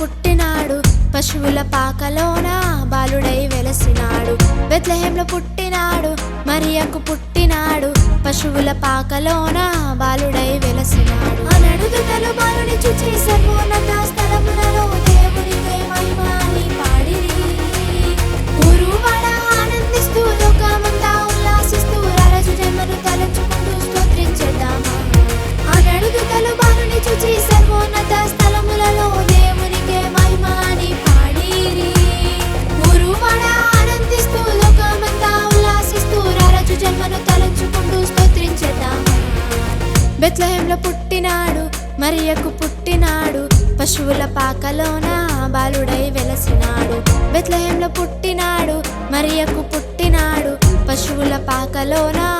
పుట్టినాడు. పశువుల పాకలోన బాలుడై వెలసినాడు. బెత్లహేంలో పుట్టినాడు మరియకు పుట్టినాడు. పశువుల పాకలోన బాలుడై బెత్లహేంలో పుట్టినాడు మరియకు పుట్టినాడు. పశువుల పాకలోన బాలుడై వెలసినాడు. బెత్లహేంలో పుట్టినాడు మరియకు పుట్టినాడు. పశువుల పాకలోన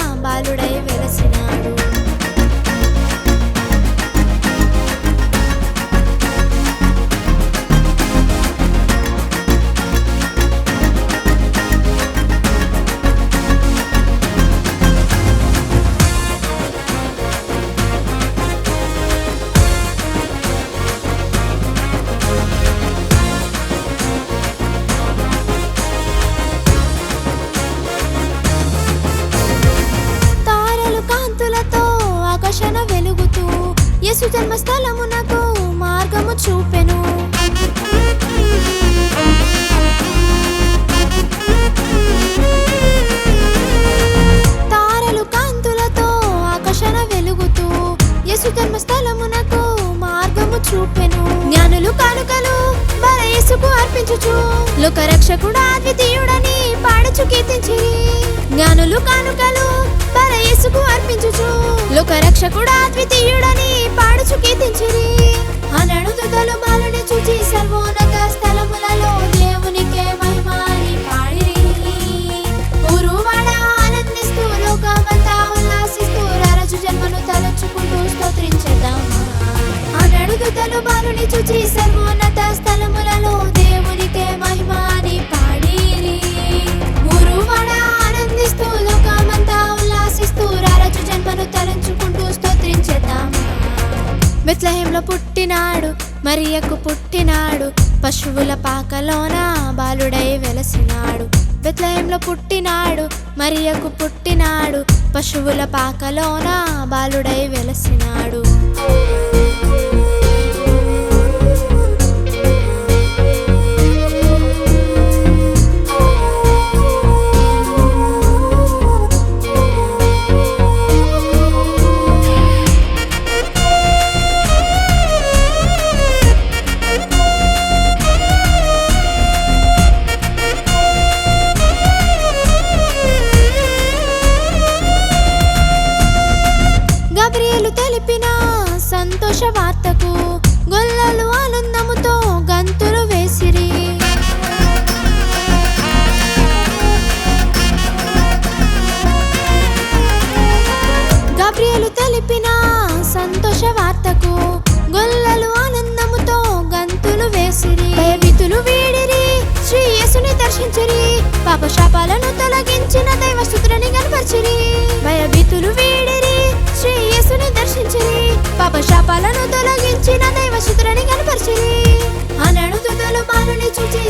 యేసు జన్మస్థలమునకు మార్గము చూపెను. తారలు కాంతులతో ఆకర్షణ వెలుగుతూ యేసు జన్మస్థలమునకు మార్గము చూపెను. జ్ఞానులు కానుకలు బలయేసుకు అర్పించుచు. లోక రక్షకుడా ద్వితీయుడని పాడుచు కీర్తించి. జ్ఞానులు కానుకలు బలయేసుకు అర్పించుచు. లోక రక్షకుడా ద్వితీయుడని పాడుచు కీర్తించిరి. అనడు తుదలు బాలుని చూచి సర్వోన్నత స్థలములలో దేవునికే మహిమాని పాడిరి. గురువాడ ఆనందిస్తూ లోకమంతా ఉల్లాసిస్తూ రరచు జన్మను తలచుకుంటూ స్తోత్రించేద్దామా అనడుగుతలు బాలుని చూచి సర్వోన్నత స్థలములలో బెత్లహేంలో పుట్టినాడు మరియకు పుట్టినాడు. పశువుల పాకలోన బాలుడై వెలసినాడు. బెత్లహేంలో పుట్టినాడు మరియకు పుట్టినాడు. పశువుల పాకలోన బాలుడై వెలసినాడు. వార్తకు గొల్లలు ఆనందముతో గంతులు వేసిరి. గబ్రియలు తెలిపిన సంతోష వార్తకు గొల్లలు ఆనందముతో గంతులు వేసిరి. భయభీతులు వీడిరి శ్రీ యేసుని దర్శించిరి పాప శాపాలను తొలగించిన దైవ స్తుతులని కనపరిచిరి. భయభీతులు వీడిరి శ్రీ యేసుని దర్శించిరి. పాప శాపాలను తొలగించిన దైవ స్తుతులని కనపరిచిరి అనడు తుదలు బాలుని చూచి